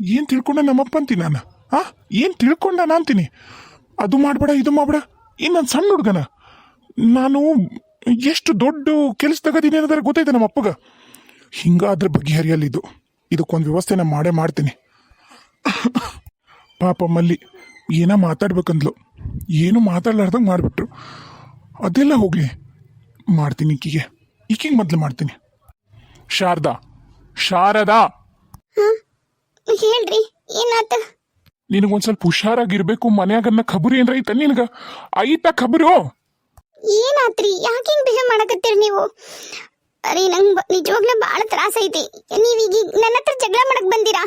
ಏನು ತಿಳ್ಕೊಂಡ ನಮ್ಮಪ್ಪ ಅಂತೀನಿ ನಾನು? ಆ? ಏನು ತಿಳ್ಕೊಂಡ ಅಂತೀನಿ? ಅದು ಮಾಡಬೇಡ, ಇದು ಮಾಡಬೇಡ. ಇನ್ನು ನಾನು ಸಣ್ಣ ಹುಡುಗನ? ನಾನು ಎಷ್ಟು ದೊಡ್ಡ ಕೆಲಸದಾಗದೀನಿ ಅನ್ನೋದ್ರ ಗೊತ್ತೈತೆ ನಮ್ಮ ಅಪ್ಪಗ ಹಿಂಗಾದ್ರೆ ಬಗೆಹರಿಯಲ್ಲಿದ್ದು. ಇದಕ್ಕೊಂದು ವ್ಯವಸ್ಥೆ ನಾನು ಮಾಡೇ ಮಾಡ್ತೀನಿ. ಪಾಪ ಮಲ್ಲಿ, ಏನೋ ಮಾತಾಡ್ಬೇಕಂದ್ಲು. ಏನು ಮಾತಾಡ್ಲಾರ್ದಂಗೆ ಮಾಡಿಬಿಟ್ರು. ಅದೆಲ್ಲ ಹೋಗ್ಲಿ. ಮಾಡ್ತೀನಿ ಈಕಿಗೆ. ಈಕಿಗೆ ಮೊದಲು ಮಾಡ್ತೀನಿ. ಶಾರದಾ. ಶಾರದಾ. ಹೇಳ್ರಿ ಏನಾತ? ನಿನಗೊಂದ್ ಸ್ವಲ್ಪ ಹುಷಾರಾಗಿರ್ಬೇಕು ಮನ್ಯಾಗನ್ನ ಖಬರಿ ಏನ್ರ ಐತ ನಿನಗ? ಐತ ಖಬರು? ಏನಾತ್ರಿ? ಯಾಕೆ ಹಿಂಗ್ ಬಿಹೇವ್ ಮಾಡಕತ್ತೀರಿ ನೀವು? ಅರೆ ನಂಗೆ ನಿಜವಾಗ್ಲೂ ಭಾಳ ತ್ರಾಸ ಐತಿ. ನೀವೀಗ ನನ್ನ ಹತ್ರ ಜಗಳ ಮಾಡಕ್ ಬಂದಿರಾ?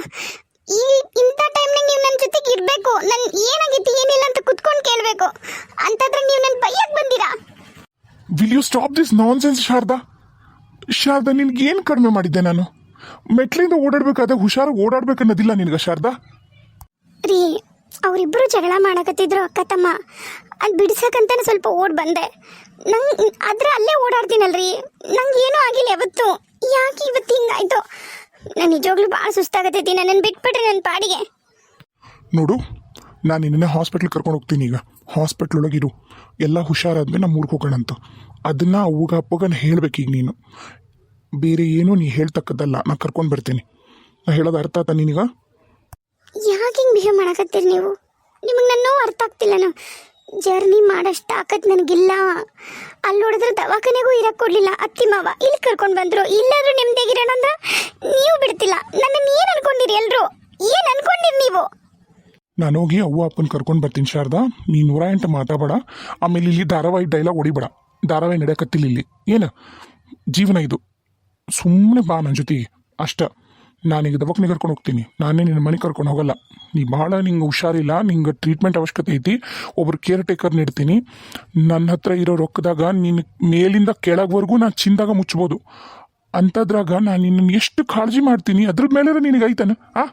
ಈ ಇಂಥ ಟೈಮ್ನಾಗ ನೀವು ನನ್ನ ಜೊತೆಗೆ ಇರಬೇಕು. ನನ್ ಏನಾಗೈತಿ ಏನಿಲ್ಲ ಅಂತ ಕುತ್ಕೊಂಡು ಕೇಳಬೇಕು. ಅಂತಂದ್ರೆ ನೀವು ನನ್ನ ಬೈಯಕ್ ಬಂದಿರಾ? Will you stop this nonsense Sharada? Sharada ನಿನ್ಗೆ ಏನು ಕಡಿಮೆ ಮಾಡಿದ್ದೆ ನಾನು? ಮೆಟ್ಲಿಂದ ಓಡಾಡ್ಬೇಕಾದ್ರೆ ಹುಷಾರಾಗಿ ಓಡಾಡ್ಬೇಕನ್ನೋದಿಲ್ಲ ನಿನಗೆ ಶಾರದಾ? ರೀ ಅವರಿಬ್ಬರು ಜಗಳ ಮಾಡಕತ್ತಿದ್ರು ಅಕ್ಕ ತಮ್ಮ. ಅಲ್ಲಿ ಬಿಡ್ಸಕ್ಕಂತಾನೆ ಸ್ವಲ್ಪ ಓಡ್ ಬಂದೆ. ನಂಗೆ ಆದ್ರೆ ಅಲ್ಲೇ ಓಡಾಡ್ತೀನಲ್ರಿ. ನಂಗೆ ಏನೂ ಆಗಿಲ್ಲ ಯಾವತ್ತು. ಯಾಕೆ ಇವತ್ತು ಹಿಂಗಾಯ್ತು? ನಾನು ನಿಜವಾಗ್ಲೂ ಭಾಳ ಸುಸ್ತಾಗತ್ತೈತಿ ನನ್ನನ್ನು ಬಿಟ್ಬಿಟ್ರಿ ನನ್ನ ಪಾಡಿಗೆ. ನೋಡು ನಾನು ನಿನ್ನೆ ಹಾಸ್ಪಿಟ್ಲ್ ಕರ್ಕೊಂಡು ಹೋಗ್ತೀನಿ ಈಗ. ಹಾಸ್ಪಿಟ್ಲ್ ಒಳಗಿರು ಎಲ್ಲ ಹುಷಾರಾದ್ಮೇಲೆ ನಮ್ಮ ಊರಿಗೆ ಹೋಗೋಣ ಅಂತ ಅದನ್ನ ಅವ್ಗ ಅಪ್ಪಗನ ಹೇಳ್ಬೇಕು ಈಗ ನೀನು. ಬೇರೆ ಏನೂ ನೀ ಹೇಳ್ತಕ್ಕದ್ದಲ್ಲ ನಾ ಕರ್ಕೊಂಡು ಬರ್ತೀನಿ. ನಾ ಹೇಳೋದು ಅರ್ಥ ಆತ ನಿನಗ? ಯಾಕೆ ಹಿಂಗೆ ಬಿಹೇವ್ ಮಾಡಕತ್ತೀರಿ ನೀವು? ನಿಮಗೆ ನನ್ನ ನೋವು ಅರ್ಥ ಆಗ್ತಿಲ್ಲನು ಜರ್ನಿ ಮಾಡಷ್ಟು ತಾಕತ್ ನನಗಿಲ್ಲ. ಅಲ್ಲಿ ನೋಡಿದ್ರೆ ದವಾಖಾನೆಗೂ ಇರಕ್ಕೆ ಕೊಡಲಿಲ್ಲ. ಅತ್ತಿ ಮಾವ ಇಲ್ಲಿ ಕರ್ಕೊಂಡು ಬಂದರು. ಇಲ್ಲಾದರೂ ನೆಮ್ಮದಿಯಾಗಿರೋಣ ಅಂದ್ರೆ ನೀವು ಬಿಡ್ತಿಲ್ಲ. ನನ್ನನ್ನು ಏನು ಅನ್ಕೊಂಡಿರಿ ಎಲ್ಲರೂ ಏನು ಅನ್ಕೊಂಡಿರಿ ನೀವು? ನಾನು ಹೋಗಿ ಅವ್ವ ಅಪ್ಪನ ಕರ್ಕೊಂಡು ಬರ್ತೀನಿ ಶಾರದಾ. ನೀ ನೂರ ಎಂಟು ಮಾತಾಡಬೇಡ ಆಮೇಲೆ ಇಲ್ಲಿ ಧಾರಾವಾಹಿ ಡೈಲಾಗ್ ಹೊಡಿಬೇಡ. ಧಾರಾವಾಹಿ ನಡೆಯಕತ್ತಿಲ್ಲ ಇಲ್ಲಿ. ಏನು? ಜೀವನ ಇದು. ಸುಮ್ಮನೆ ಬಾ ನನ್ನ ಜೊತೆಗೆ ಅಷ್ಟ. ನಾನೀಗ ದವಾಖಾನೆ ಕರ್ಕೊಂಡು ಹೋಗ್ತೀನಿ. ನಾನೇ ನಿನ್ನ ಮನೆ ಕರ್ಕೊಂಡು ಹೋಗಲ್ಲ. ನೀ ಭಾಳ ನಿಂಗೆ ಹುಷಾರಿಲ್ಲ, ನಿಂಗೆ ಟ್ರೀಟ್ಮೆಂಟ್ ಅವಶ್ಯಕತೆ ಐತಿ. ಒಬ್ರು ಕೇರ್ ಟೇಕರ್ ನೀಡ್ತೀನಿ ನನ್ನ ಹತ್ರ ಇರೋ ರೊಕ್ಕದಾಗ ನಿನ್ನ ಮೇಲಿಂದ ಕೆಳಗ್ವರೆಗೂ ನಾನು ಚಿಂದಾಗ ಮುಚ್ಬೋದು. ಅಂಥದ್ರಾಗ ನಾನು ನಿನ್ನ ಎಷ್ಟು ಕಾಳಜಿ ಮಾಡ್ತೀನಿ? ಅದ್ರ ಮೇಲೆ ನಿನಗೆ ಐತನ? ಆ?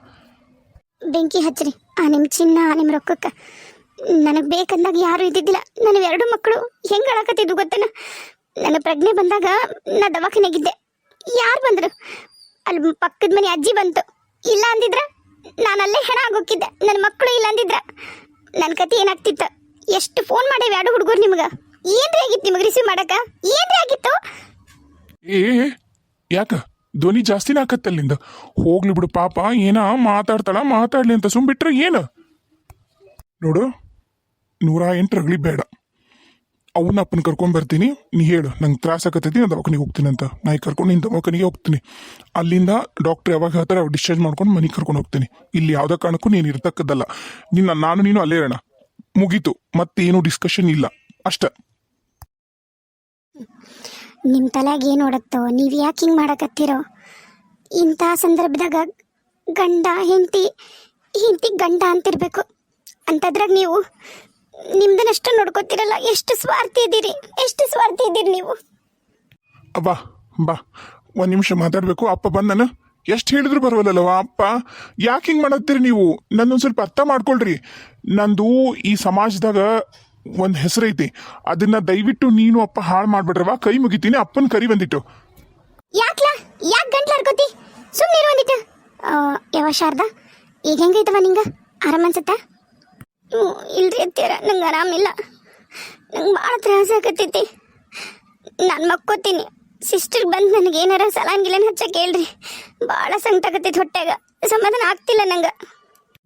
ಬೆಂಕಿ ಹಚ್ಚ್ರಿ ಆ ನಿಮ್ಮ ಚಿನ್ನ ನಿಮ್ಮ ರೊಕ್ಕಕ್ಕೆ. ನನಗೆ ಬೇಕಂದಾಗ ಯಾರು ಇದ್ದಿದ್ದಿಲ್ಲ. ನನ್ನ ಎರಡು ಮಕ್ಕಳು ಹೆಂಗೆ ಅಳಕತ್ತಿದ್ದು ಗೊತ್ತೇನ? ನನ್ನ ಪ್ರಜ್ಞೆ ಬಂದಾಗ ನಾ ದವಾಖಾನೆಗಿದ್ದೆ ಯಾರು ಬಂದರು? ಅಲ್ಲಿ ಪಕ್ಕದ ಮನೆ ಅಜ್ಜಿ ಬಂತು. ಇಲ್ಲ ಅಂದಿದ್ರ ನಾನು ಅಲ್ಲೇ ಹೆಣ ಆಗೋಕ್ಕಿದ್ದೆ ನನ್ನ ಮಕ್ಕಳು ಇಲ್ಲ ಅಂದಿದ್ರ ನನ್ನ ಕತೆ ಏನಾಗ್ತಿತ್ತು? ಎಷ್ಟು ಫೋನ್ ಮಾಡೇವಿ ಎರಡು ಹುಡುಗರು ನಿಮ್ಗೆ? ಏನ್ರಿ ಆಗಿತ್ತು ನಿಮಗೆ ರಿಸೀವ್ ಮಾಡಕ ಏನ್ರಿ ಆಗಿತ್ತು? ಏ ಯಾಕ? ಧ್ವನಿ ಜಾಸ್ತಿನ ಆಕತ್ತಲ್ಲಿಂದ ಹೋಗ್ಲಿ ಬಿಡು, ಪಾಪ, ಏನ ಮಾತಾಡ್ತಾಳ, ಮಾತಾಡ್ಲಿ ಅಂತ ಸುಮ್ಬಿಟ್ರೆ ಏನು? ನೋಡು, ನೂರ ಎಂಟು ಬೇಡ. ಅವನ್ನ ಅಪ್ಪನ ಕರ್ಕೊಂಡು ಬರ್ತೀನಿ. ನೀ ಹೇಳು, ನಂಗೆ ತ್ರಾಸ ಆಗತ್ತೈತಿ ನಾನು ದವಾಖಾನಿಗೆ ಹೋಗ್ತೀನಿ ಅಂತ. ನಾ ಕರ್ಕೊಂಡು ನಿನ್ನ ದವಾಖಾನಿಗೆ ಹೋಗ್ತೀನಿ. ಅಲ್ಲಿಂದ ಡಾಕ್ಟರ್ ಯಾವಾಗ ಹೇಳ್ತಾರೆ ಅವ್ರು ಡಿಸ್ಚಾರ್ಜ್ ಮಾಡ್ಕೊಂಡು ಮನೆಗೆ ಕರ್ಕೊಂಡು ಹೋಗ್ತೀನಿ. ಇಲ್ಲಿ ಯಾವುದೇ ಕಾರಣಕ್ಕೂ ನೀನು ಇರ್ತಕ್ಕದ್ದಲ್ಲ. ನಿನ್ನ, ನಾನು, ನೀನು ಅಲ್ಲೇ ಇರೋಣ. ಮುಗೀತು, ಮತ್ತೇನು ಡಿಸ್ಕಷನ್ ಇಲ್ಲ. ಅಷ್ಟ. ನಿಮ್ಮ ತಲೆಗೆ ಏನು ಓಡತ್ತೋ, ನೀವು ಯಾಕೆ ಹಿಂಗೆ ಮಾಡಕತ್ತೀರೋ? ಇಂಥ ಸಂದರ್ಭದಾಗ ಗಂಡ, ಹೆಂಡತಿ ಹೆಂಡತಿ ಗಂಡ ಅಂತಿರ್ಬೇಕು. ಅಂತದ್ರಾಗ ನೀವು ನಿಮ್ದನ್ನಷ್ಟು ನೋಡ್ಕೊತಿರಲ್ಲ ಎಷ್ಟು ಸ್ವಾರ್ಥಿ ಇದ್ದೀರಿ ಎಷ್ಟು ಸ್ವಾರ್ಥಿ ಇದ್ದೀರಿ ನೀವು? ಅಬ್ಬಾ ಬಾ ಒಂದು ನಿಮಿಷ ಮಾತಾಡಬೇಕು ಅಪ್ಪ ಬಂದನ? ಎಷ್ಟು ಹೇಳಿದ್ರು ಬರವಲ್ಲವ ಅಪ್ಪ ಯಾಕೆ ಹಿಂಗೆ ಮಾಡತ್ತೀರಿ ನೀವು? ನನ್ನೊಂದು ಸ್ವಲ್ಪ ಅರ್ಥ ಮಾಡ್ಕೊಳ್ರಿ. ನಂದು ಈ ಸಮಾಜದಾಗ ಒಂದು ಹೆಸರೈತಿ ಅದನ್ನ ದಯವಿಟ್ಟು ನೀನು ಅಪ್ಪ ಹಾಳು ಮಾಡ್ಬಿಡ್ರವ ಕೈ ಮುಗಿತೀನಿ ಅಪ್ಪನ ಕರಿ ಬಂದಿಟ್ಟು. ಯಾಕ್ಲಾ? ಯಾಕೆ ಗಂಟ್ಲು ಹರ್ಕೋತಿ ಸುಮ್ಮನೆ ಒಂದಿಟ್ಟು. ಯಾವ ಶಾರದಾ ಈಗ ಹೆಂಗೈತವ ನಿಂಗೆ? ಆರಾಮ ಅನ್ಸತ್ತ? ಹ್ಞೂ ಇಲ್ರಿ ಅತ್ತೀರ ನಂಗೆ ಆರಾಮಿಲ್ಲ ನಂಗೆ ಭಾಳ ತ್ರಾಸ ಆಗತ್ತೈತಿ ನಾನು ಮಕ್ಕೋತೀನಿ. ಸಿಸ್ಟರ್ ಬಂದು ನನಗೆ ಏನಾರ ಸಲಾನ್ ಗಿಲನ್ ಹಚ್ಚಕ್ಕೆ ಹೇಳ್ರಿ ಭಾಳ ಸಂಕಟ ಆಗತ್ತೈತಿ ಹೊಟ್ಟೆಗ ಸಮಾಧಾನ ಆಗ್ತಿಲ್ಲ ನಂಗೆ.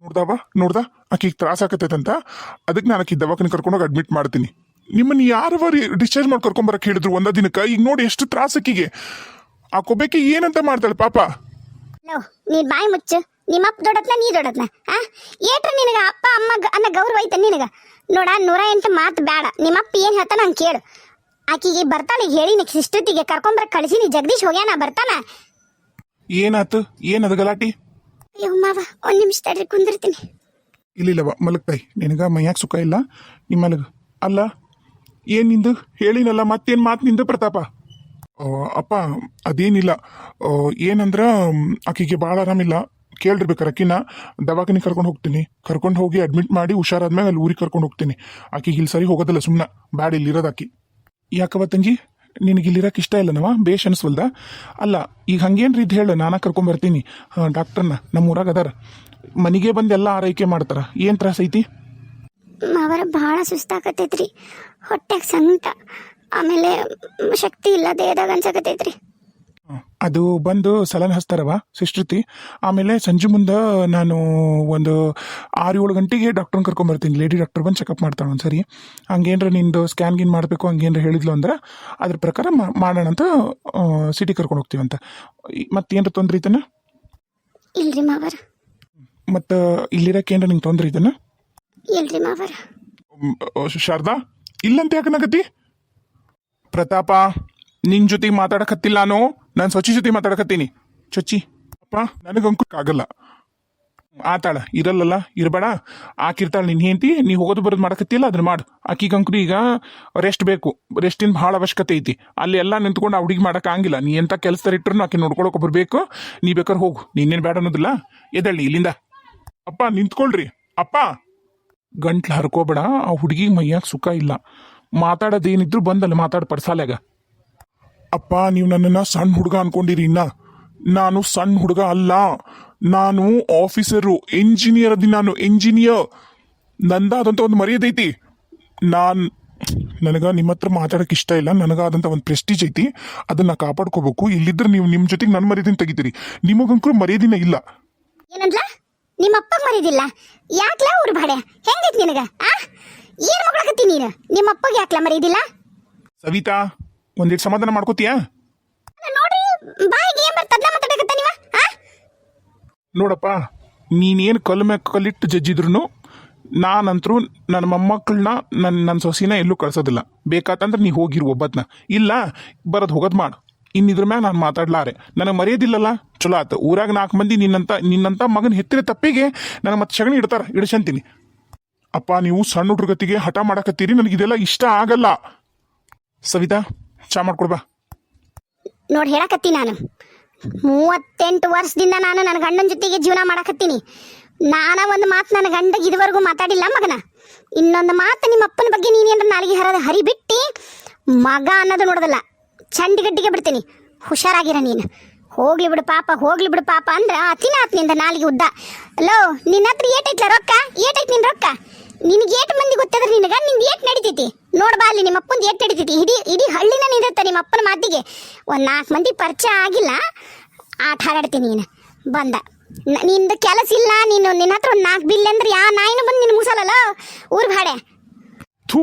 ನೋಡ್ದವ ನೋಡ್ದ? ಆಕಿಗೆ ತ್ರಾಸ ಆಗತ್ತೈತಂತ ಅದಕ್ಕೆ ನಾನು ಆಕಿ ದವಾಖಾನೆ ಕರ್ಕೊಂಡೋಗಿ ಅಡ್ಮಿಟ್ ಮಾಡ್ತೀನಿ. ನಿಮ್ಮನ್ನ ಯಾರವ ಡಿಸ್ಚಾರ್ಜ್ ಮಾಡಿ ಕರ್ಕೊಂಬರಕ್ಕೆ ಹೇಳಿದ್ರು ಒಂದ ದಿನಕ್ಕೆ? ಈಗ ನೋಡಿ ಎಷ್ಟು ತ್ರಾಸಕ್ಕಿಗೆ ಆ ಕೊಬ್ಬೆಕ್ಕೆ ಏನಂತ ಮಾಡ್ತಾಳೆ ಪಾಪ? ಲೋ ನೀನ್ ಬಾಯಿ ಮುಚ್ಚು. ನಿಮ್ಮಪ್ಪ ದೊಡ್ಡತ್ನ ನೀ ದೊಡ್ಡತ್ನ ಆ? ಏಟ್ರ ನಿನಗ ಅಪ್ಪ ಅಮ್ಮ ಅನ್ನ ಗೌರವ ಐತೆ ನಿನಗ? ನೋಡ ನೂರ ಎಂಟು ಮಾತು ಬೇಡ ನಿಮ್ಮಪ್ಪ ಏನ್ ಹೇಳ್ತಾನ ಹಂಗೆ ಕೇಳು. ಆಕಿಗೆ ಬರ್ತಾಳೆ ಈಗ ಹೇಳಿ ನಿಕ್ ಸಿಸ್ಟತಿಗೆ ಕರ್ಕೊಂಬರಕ್ ಕಳಿಸಿನಿ ಜಗದೀಶ್ ಹೋಗ್ಯಾನ ಬರ್ತಾನ. ಏನಾತು? ಏನದ ಗಲಾಟಿ? ಅಯ್ಯೋ ಮಾವ ಒಂದ್ ನಿಮಿಷ ತಡ್ರಿ ಕುಂದಿರ್ತೀನಿ. ಇಲ್ಲಿಲ್ಲವ ಮಲಗ್ತಾಯಿ. ನಿನಗ ಮೈಯಾಗ ಸುಖ ಇಲ್ಲ? ನಿಮ್ಮ ಮಲಗ. ಅಲ್ಲ ಏನ್ ನಿಂದು? ಹೇಳಿನಲ್ಲ ಮತ್ತೇನ್ ಮಾತು ನಿಂದು ಪ್ರತಾಪ? ಅಪ್ಪ ಅದೇನಿಲ್ಲ. ಏನಂದ್ರ ಆಕಿಗೆ ಭಾಳ ಆರಾಮಿಲ್ಲ. ಕೇಳಿರ್ಬೇಕಾರೆ ಅಕ್ಕಿನ ದವಾಖಾನೆ ಕರ್ಕೊಂಡು ಹೋಗ್ತೀನಿ. ಕರ್ಕೊಂಡು ಹೋಗಿ ಅಡ್ಮಿಟ್ ಮಾಡಿ ಹುಷಾರಾದ್ಮೇಲೆ ಅಲ್ಲಿ ಊರಿಗೆ ಕರ್ಕೊಂಡು ಹೋಗ್ತೀನಿ. ಆಕಿಗೆ ಇಲ್ಲಿ ಸರಿ ಹೋಗೋದಿಲ್ಲ ಸುಮ್ಮನೆ ಬ್ಯಾಡ ಇಲ್ಲಿ ಇರೋದು ಆಕಿ. ಯಾಕವ ತಂಗಿ? ನಿನಗೆ ಇಲ್ಲಿರೋಕೆ ಇಷ್ಟ ಇಲ್ಲನವ? ಬೇಷ್ ಅನಿಸ್ವಲ್ದ? ಅಲ್ಲ, ಈಗ ಹಂಗೇನ್ರಿ ಇದು ಹೇಳು, ನಾನು ಕರ್ಕೊಂಬರ್ತೀನಿ ಡಾಕ್ಟರ್ನ ನಮ್ಮ ಊರಾಗ ಅದಾರ. ಮನೆಗೆ ಬಂದು ಎಲ್ಲ ಆರೈಕೆ ಮಾಡ್ತಾರ. ಏನು ತ್ರಾಸ ಐತಿ? ಅವರ ಭಾಳ ಸುಸ್ತಾಕತೈತ್ರಿ ಹೊಟ್ಟೆಗೆ ಸಂಕಟ. ಆಮೇಲೆ ಶಕ್ತಿ ಇಲ್ಲ ದೇಹದಾಗ ಅನ್ಸಕತೈತ್ರಿ. ಅದು ಬಂದು ಸಲನ್ ಹಚ್ತಾರವ ಸಿಸ್ಟ್ರತಿ ಆಮೇಲೆ ಸಂಜೆ ಮುಂದೆ ನಾನು ಒಂದು ಆರು ಏಳು ಗಂಟೆಗೆ ಡಾಕ್ಟ್ರನ್ನ ಕರ್ಕೊಂಬರ್ತೀನಿ ಲೇಡಿ ಡಾಕ್ಟರ್ ಬಂದು ಚೆಕಪ್ ಮಾಡ್ತಾಳೆ ಒಂದ್ಸರಿ. ಹಂಗೇನ್ರ ನಿಂದು ಸ್ಕ್ಯಾನ್ ಗಿನ್ ಮಾಡಬೇಕು ಹಂಗೇನ್ರ ಹೇಳಿದ್ಲು ಅಂದ್ರೆ ಅದ್ರ ಪ್ರಕಾರ ಮಾಡೋಣ ಅಂತ ಸಿಟಿ ಕರ್ಕೊಂಡು ಹೋಗ್ತೀವಂತ. ಮತ್ತೇನ್ರ ತೊಂದ್ರೆ ಇದನ್ನ ಇಲ್ರಿ ಮಾವರ. ಮತ್ತು ಇಲ್ಲಿರಕ್ಕೆ ಏನ್ರ ನಿಂಗೆ ತೊಂದ್ರೆ ಇದನ್ನ ಇಲ್ರಿ ಮಾವರ. ಶಾರದಾ ಇಲ್ಲಂತ ಯಾಕನಾಗತಿ ಪ್ರತಾಪ ನಿನ್ ಜೊತೆ ಮಾತಾಡಕತ್ತಿಲ್ಲ ನಾನು ನಾನು ಸ್ವಚ್ಛ ಜೊತೆ ಮಾತಾಡಕತ್ತೀನಿ. ಚೊಚ್ಚಿ ಅಪ್ಪ ನನಗಂಕು ಆಗಲ್ಲ. ಆತಾಳ, ಇರಲ್ಲಲ್ಲ, ಇರಬೇಡ. ಆಕಿರ್ತಾಳ ನಿನ್ ಹೆಂಡತಿ, ನೀ ಹೋಗೋದು ಬರೋದು ಮಾಡಕತ್ತಿಲ್ಲ ಅದನ್ನ ಮಾಡು. ಆಕಿಗಂಕ್ರು ಈಗ ರೆಸ್ಟ್ ಬೇಕು. ರೆಸ್ಟಿನ ಭಾಳ ಅವಶ್ಯಕತೆ ಐತಿ. ಅಲ್ಲಿ ಎಲ್ಲ ನಿಂತ್ಕೊಂಡು ಆ ಹುಡುಗಿ ಮಾಡಕ್ಕಾಗಿಲ್ಲ ನೀ ಎಂತ ಕೆಲಸದಾರ ಇಟ್ಟರು ಆಕೆ ನೋಡ್ಕೊಳಕ್ಕೆ ಬರಬೇಕು ಬೇಕು. ನೀ ಬೇಕಾದ್ರೆ ಹೋಗು. ನೀನೇನು ಬೇಡ ಅನ್ನೋದಿಲ್ಲ. ಎದಳ್ಳಿ ಇಲ್ಲಿಂದ. ಅಪ್ಪ, ನಿಂತ್ಕೊಳ್ರಿ. ಅಪ್ಪ! ಗಂಟ್ಲು ಹರ್ಕೋಬೇಡ. ಆ ಹುಡುಗಿಗೆ ಮೈಯಾಗ ಸುಖ ಇಲ್ಲ. ಮಾತಾಡೋದೇನಿದ್ರು ಬಂದಲ್ಲಿ ಮಾತಾಡ ಪಡ್ಸಾಲ್ಯಾಗ. ಅಪ್ಪ ನೀವು ನನ್ನನ್ನು ಸಣ್ಣ ಹುಡುಗ ಅನ್ಕೊಂಡಿರಿ ಇನ್ನ. ನಾನು ಸಣ್ಣ ಹುಡುಗ ಅಲ್ಲ. ನಾನು ಆಫೀಸರು ಇಂಜಿನಿಯರ್ ಅದಿ ನಾನು ಎಂಜಿನಿಯರ್ ನಂದಾದಂಥ ಒಂದು ಮರ್ಯಾದೆ ಐತಿ. ನಾನು ನನಗೆ ನಿಮ್ಮ ಹತ್ರ ಮಾತಾಡಕ್ಕೆ ಇಷ್ಟ ಇಲ್ಲ. ನನಗಾದಂಥ ಒಂದು ಪ್ರೆಸ್ಟೀಜ್ ಐತಿ. ಅದನ್ನು ಕಾಪಾಡ್ಕೋಬೇಕು. ಇಲ್ಲಿದ್ರೆ ನೀವು ನಿಮ್ಮ ಜೊತೆಗೆ ನನ್ನ ಮರ್ಯಾದಿನ ತೆಗಿತೀರಿ. ನಿಮಗಂಕರು ಮರ್ಯಾದಿನ ಇಲ್ಲ. ಏನಂದ್ಲ? ನಿಮ್ಮ ಅಪ್ಪ ಮರಿದಿಲ್ಲ ಯಾಕ್ಲ ಊರು ಬಾಡೆ ಹೆಂಗೈತಿ ನಿನಗ ಆ? ಏನ್ ಮಗಳಕತ್ತಿ ನೀನು? ನಿಮ್ಮ ಅಪ್ಪಗೆ ಯಾಕ್ಲ ಮರಿದಿಲ್ಲ ಸವಿತಾ ಒಂದಿಟ್ಟು ಸಮಾಧಾನ ಮಾಡ್ಕೋತೀಯಾ? ನೋಡಪ್ಪ ಬಾಯಿಗೆ ಏನ್ ಬರ್ತದ್ನ ಮಾತಾಡಕತ್ತ ನೀವ? ಆ? ನೋಡಪ್ಪ ನೀನೇನು ಕಲ್ ಮ್ಯಾಗ ಕಲ್ಲಿಟ್ಟು ಜಜ್ಜಿದ್ರು ನಾನಂತರೂ ನನ್ನ ಮೊಮ್ಮಕ್ಕಳನ್ನ ನನ್ನ ನನ್ನ ಸೊಸಿನ ಎಲ್ಲೂ ಕಳ್ಸೋದಿಲ್ಲ. ಬೇಕಾತಂದ್ರೆ ನೀ ಹೋಗಿರು ಒಬ್ಬತ್ನ. ಇಲ್ಲ ಬರೋದು ಹೋಗೋದು ಮಾಡು. ಇನ್ನಿದ್ರ ಮ್ಯಾಗ ನಾನು ಮಾತಾಡ್ಲಾರೆ. ನನಗೆ ಮರೆಯೋದಿಲ್ಲಲ್ಲ? ಚಲೋ ಆತು. ಊರಾಗ ನಾಲ್ಕು ಮಂದಿ ನಿನ್ನಂತ ನಿನ್ನಂತ ಮಗನ ಹೆತ್ತಿರ ತಪ್ಪಿಗೆ ನನಗೆ ಮತ್ತೆ ಸಗಣಿ ಇಡ್ತಾರ. ಇಡ್ಸಂತೀನಿ. ಅಪ್ಪ ನೀವು ಸಣ್ಣ ಹುಡುಗತಿಗೆ ಹಠ ಮಾಡಕತ್ತೀರಿ. ನನಗೆ ಇದೆಲ್ಲ ಇಷ್ಟ ಆಗಲ್ಲ. ಸವಿತಾ? ಚಾ ಮಾಡ್ಕೊಡ್ಬಾ ನೋಡಿ ಹೇಳಕತ್ತಿ ನಾನು. ಮೂವತ್ತೆಂಟು ವರ್ಷದಿಂದ ನಾನು ನನ್ನ ಗಂಡನ ಜೊತೆಗೆ ಜೀವನ ಮಾಡಕತ್ತೀನಿ. ನಾನ ಒಂದು ಮಾತು ನನ್ನ ಗಂಡಗೆ ಇದುವರೆಗೂ ಮಾತಾಡಿಲ್ಲ ಮಗನ. ಇನ್ನೊಂದು ಮಾತು ನಿಮ್ಮ ಅಪ್ಪನ ಬಗ್ಗೆ ನೀನೇನು ನಾಲಿಗೆ ಹರದ ಹರಿಬಿಟ್ಟು, ಮಗ ಅನ್ನೋದು ನೋಡೋದಲ್ಲ. ಚಂಡಿಗಡ್ಡಿಗೆ ಬಿಡ್ತೀನಿ. ಹುಷಾರಾಗಿರ ನೀನು. ಹೋಗ್ಲಿ ಬಿಡು ಪಾಪ, ಹೋಗ್ಲಿ ಬಿಡು ಪಾಪ ಅಂದ್ರೆ ಅತಿನ ಆತ್ನಿಂದ ನಾಲಿಗೆ ಉದ್ದ. ಅಲೋ ನಿನ್ನ ಹತ್ರ ಏಟೈತ್ಲ ರೊಕ್ಕ? ಏಟೈತ್ ನಿನ್ ರೊಕ್ಕ? ನಿನಗೆ ಏಟ್ ಮಂದಿ ಗೊತ್ತದ್ರೆ ನಿನಗ? ನಿಂಗೆ ಏಟ್ ನಡಿತೈತಿ? ನೋಡ್ಬಾ ಅಲ್ಲಿ ನಿಮ್ಮ ಅಪ್ಪಂದು ಏಟ್ ಹಿಡಿತೈತಿ ಇಡೀ ಇಡೀ ಹಳ್ಳಿನ ನಿಂದಿರ್ತ ನಿಮ್ಮ ಅಪ್ಪನ ಮಾತಿಗೆ. ಒಂದು ನಾಲ್ಕು ಮಂದಿ ಪರಿಚಯ ಆಗಿಲ್ಲ. ಆಟ ಹಾರಾಡ್ತೀನಿ ನೀನು. ಬಂದ. ನಿಂದು ಕೆಲಸ ಇಲ್ಲ. ನೀನು ನಿನ್ನ ಹತ್ರ ಒಂದು ನಾಲ್ಕು ಬಿಲ್ ಅಂದ್ರೆ ಯಾ ನಾಯಿನ ಬಂದು ನಿನ್ನ ಮುಸಲಲ್ಲ? ಊರ್ ಭಾಡೆ ಥೂ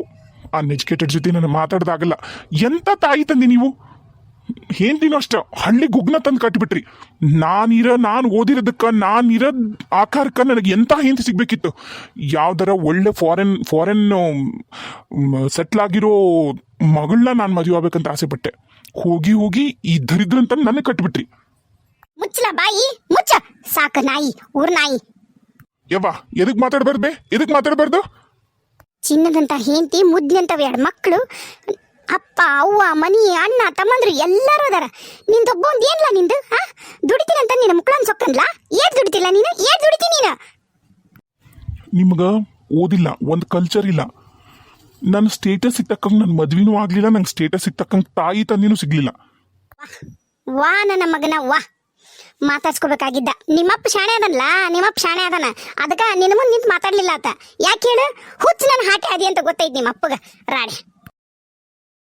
ಅನ್ಎಜುಕೇಟೆಡ್ ಜೊತೆ ನಾನು ಮಾತಾಡ್ದಾಗಲ್ಲ. ಎಂತ ತಾಯಿ ತಂದೆ ನೀವು? ಏನ್ದಿನೋ ಅಷ್ಟ ಹಳ್ಳಿ ಗುಗ್ನ ತಂದು ಕಟ್ಬಿಟ್ರಿ ನಾನಿರ ನಾನು ಓದಿರೋದಕ್ಕೆ ನಾನಿರ ಆಕಾರಕ್ಕೆ ನನಗೆ ಎಂತ ಹೆಂಡತಿ ಸಿಗಬೇಕಿತ್ತು. ಯಾವ್ದಾರ ಒಳ್ಳೆ ಫಾರೆನ್ ಫಾರೆನ್ ಸೆಟ್ಲ್ ಆಗಿರೋ ಮಗಳನ್ನ ನಾನು ಮದುವೆ ಆಗ್ಬೇಕಂತ ಆಸೆ ಪಟ್ಟೆ. ಹೋಗಿ ಹೋಗಿ ಈ ದರಿದ್ರಂತ ನನಗೆ ಕಟ್ಬಿಟ್ರಿ. ಮುಚ್ಚಲ ಬಾಯಿ ಮುಚ್ಚ. ಸಾಕ ನಾಯಿ ಊರ್ ನಾಯಿ. ಯವ್ವಾ ಎದಕ್ ಮಾತಾಡ್ಬಾರ್ದು ಬೇ? ಎದಕ್ ಮಾತಾಡ್ಬಾರ್ದು? ಚಿನ್ನದಂತ ಹೆಂಡತಿ ಮುದ್ದಿನಂತ ಎರಡು ಮಕ್ಕಳು ಅಪ್ಪ ಅವ್ವ ಮನಿ ಅಣ್ಣ ತಮ್ಮಂದ್ರು ಎಲ್ಲರೂ ಅದಾರ. ನಿಂದೊಬ್ಬ ಒಂದ್ ಏನ್ಲ ನಿಂದು ಹಾ ದುಡಿತೀನಂತ ನಿನ್ನ ಮುಕ್ಕಳನ್ ಸೊಕ್ಕನ್ಲ ಏನ್ ದುಡಿತಿಲ್ಲ ನೀನು? ಏನ್ ದುಡಿತಿ ನೀನು? ನಿಮ್ಗೆ ಓದಿಲ್ಲ ಒಂದು ಕಲ್ಚರ್ ಇಲ್ಲ. ನನ್ನ ಸ್ಟೇಟಸ್ ತಕ್ಕಂಗೆ ನನ್ನ ಮದ್ವಿನೂ ಆಗಲಿಲ್ಲ ನಂಗೆ ಸ್ಟೇಟಸ್ ತಕ್ಕಂಗೆ ತಾಯಿ ತಂದಿನೂ ಸಿಗ್ಲಿಲ್ಲ. ವಾ ನನ್ನ ಮಗನ ವಾ. ಮಾತಾಡ್ಸ್ಕೋಬೇಕಾಗಿದ್ದ. ನಿಮ್ಮಪ್ಪ ಶಾಣೆ ಅದನ್ಲ? ನಿಮ್ಮಪ್ಪ ಶಾಣೆ ಅದನ? ಅದಕ್ಕ ನಿನ್ನ ಮುಂದೆ ನಿಂತು ಮಾತಾಡ್ಲಿಲ್ಲ ಆತ. ಯಾಕೆ ಹೇಳು? ಹುಚ್ಚು ನನ್ನ ಹಾಕಿ ಅದಿ ಅಂತ ಗೊತ್ತೈತಿ ನಿಮ್ಮ ಅಪ್ಪಗ ರಾಣಿ.